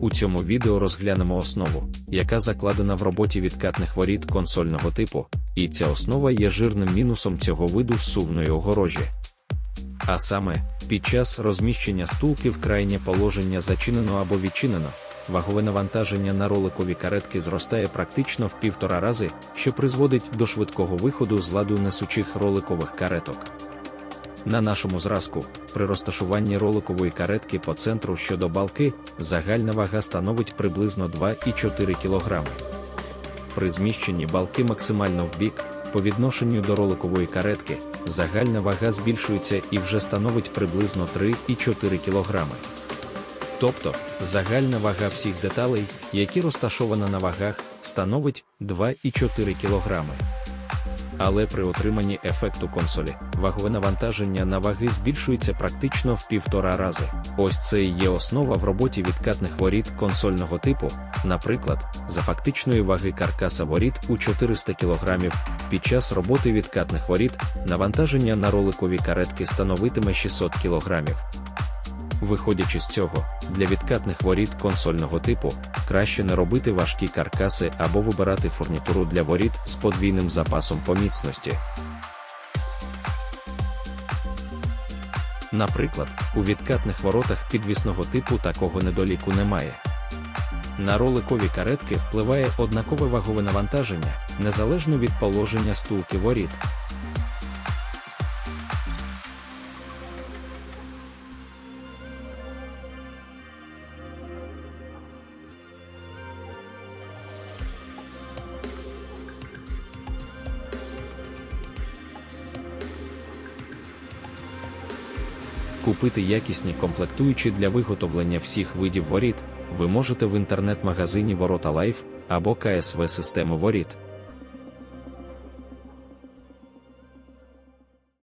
У цьому відео розглянемо основу, яка закладена в роботі відкатних воріт консольного типу, і ця основа є жирним мінусом цього виду сувної огорожі. А саме, під час розміщення стулки в крайнє положення зачинено або відчинено, вагове навантаження на роликові каретки зростає практично в півтора рази, що призводить до швидкого виходу з ладу несучих роликових кареток. На нашому зразку, при розташуванні роликової каретки по центру щодо балки, загальна вага становить приблизно 2,4 кг. При зміщенні балки максимально в бік, по відношенню до роликової каретки, загальна вага збільшується і вже становить приблизно 3,4 кг. Тобто, загальна вага всіх деталей, які розташована на вагах, становить 2,4 кг. Але при отриманні ефекту консолі вагове навантаження на ваги збільшується практично в півтора рази. Ось це і є основа в роботі відкатних воріт консольного типу, наприклад, за фактичної ваги каркаса воріт у 400 кг, під час роботи відкатних воріт навантаження на роликові каретки становитиме 600 кг. Виходячи з цього, для відкатних воріт консольного типу краще не робити важкі каркаси або вибирати фурнітуру для воріт з подвійним запасом по міцності. Наприклад, у відкатних воротах підвісного типу такого недоліку немає. На роликові каретки впливає однакове вагове навантаження, незалежно від положення стулки воріт. Купити якісні комплектуючі для виготовлення всіх видів воріт ви можете в інтернет-магазині Ворота Лайф або КСВ системи воріт.